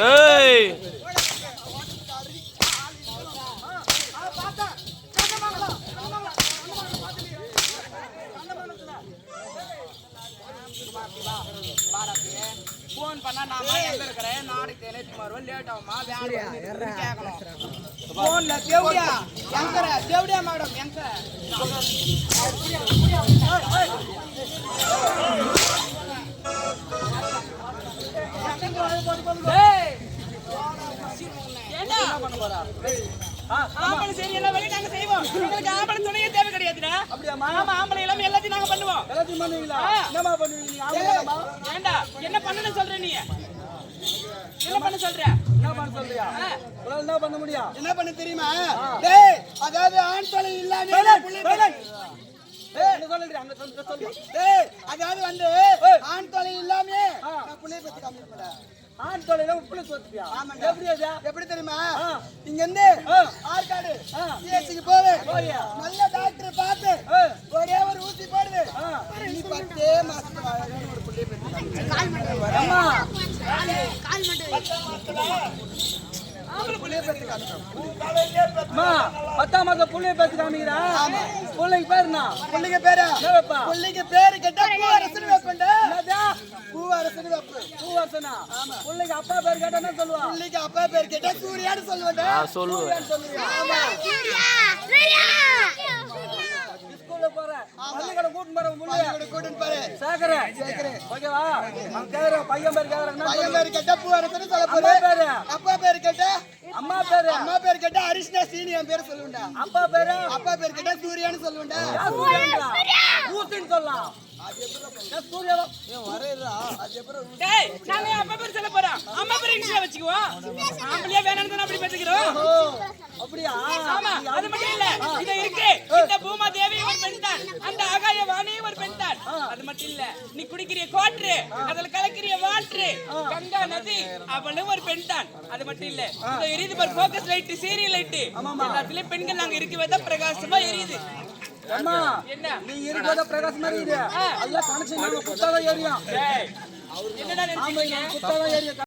ஏய். போன் பண்ணா நாம எங்க இருக்கிறேன் நாளைக்கு நேற்று வருவோம் லேட் ஆகுமா வேலை கேட்கணும் தேவடியா எங்கற தேவடியா மேடம் எங்க ஆம்பளை சரி எல்லாம் வேலையும் நாங்க செய்வோம் ஆம்பளை துணையே தேவை கிடையாதுடா அப்படியாம்மா? ஆமா ஆம்பளை எல்லாமே எல்லாத்தையும் நாங்க பண்ணுவோம் எல்லாத்தையும் பண்ணுவீங்களா பண்ணுவீங்க? ஏண்டா என்ன பண்ணணும் சொல்ற நீ என்ன பண்ண சொல்ற என்ன பண்ண சொல்றியா உங்களால என்ன பண்ண முடியும் என்ன பண்ண தெரியுமா டேய் அதாவது ஆண் தொலை இல்லாம புள்ளி அதாவது வந்து ஆண் தொலை இல்லாம புள்ளைய பத்தி காமிக்கல ஆண் தொலைல உப்புல சோத்துப்பியா ஆமாங்க. எப்படி அது எப்படி தெரியுமா? ஆ. இங்க இருந்து. ஆற்காடு. சிஎஸ்சிக்கு போறியா? நல்ல டாக்டர் பார்த்து. ஒரே ஒரு ஊசி போடுது. நீ பத்தே மாசத்துல வாழணும்னு ஒரு புள்ளைய பத்தி பத்தி பத்தாம் மாசம் புள்ளைய பேசி காமிக்கிறா? புள்ளைக்கு பேர் என்ன? புள்ளைங்க பேரா? புள்ளைங்க பேரு கேட்டா என்னது? பூவரசன் புள்ளைக்கு அப்பா பேர் கேட்டா என்ன சொல்லுவா? புள்ளைக்கு அப்பா பேர் கேட்டா சூர்யான்னு சொல்லுவேன்டா. நான் சொல்லுவேன். ஸ்கூல்ல போற. பள்ளிக்கூடம் கூட்டிட்டு போற புள்ளைய. பள்ளிக்கூட கூட்டின்னு பாரு சேகர. ஓகேவா? அவன் கேக்குற பையன் பேர் கேக்குறாங்கன்னா பையன் பேரு கேட்டா சொல்ல அம்மா போறேன். பேரு? அப்பா பேரு கேட்டா அம்மா பேரு? அம்மா பேர் கேட்டா ஹரிஷ்ணா சீனி என் பேர் சொல்லுவேன்டா. அப்பா பேரு? அப்பா பேர் கேட்டா சூர்யான்னு சூர்யாங்களா? ஊசின்னு சொல்லலாம். நாங்க அப்பா பேர் சொல்ல போறோம் அம்மா பேர் இங்கிலீஷ்ல வச்சுக்குவோம் ஆம்பளையா வேணாம்னு தானே அப்படி பேசிக்கிறோம்? ஓ, அப்படியா? ஆமா அது மட்டும் இல்ல. இது இருக்கு. இந்த பூமா தேவி ஒரு பெண் தான். அந்த ஆகாய ஒரு பெண் தான். அது மட்டும் இல்ல. நீ குடிக்கிற கோட்ரு அதுல கலக்கிற வாட்ரு கங்கா நதி அவளும் ஒரு பெண் தான். அது மட்டும் இல்ல. இந்த எரியுது பாரு ஃபோக்கஸ் லைட் சீரியல் லைட் எல்லாத்துலயும் பெண்கள் நாங்க இருக்கவே தான் பிரகாசமா எரியுது. அம்மா, என்ன நீ இருக்கும்போது பிரகாசம் மாதிரி இரு. நாங்க குத்தாதான் என்னடா குத்தாதான்.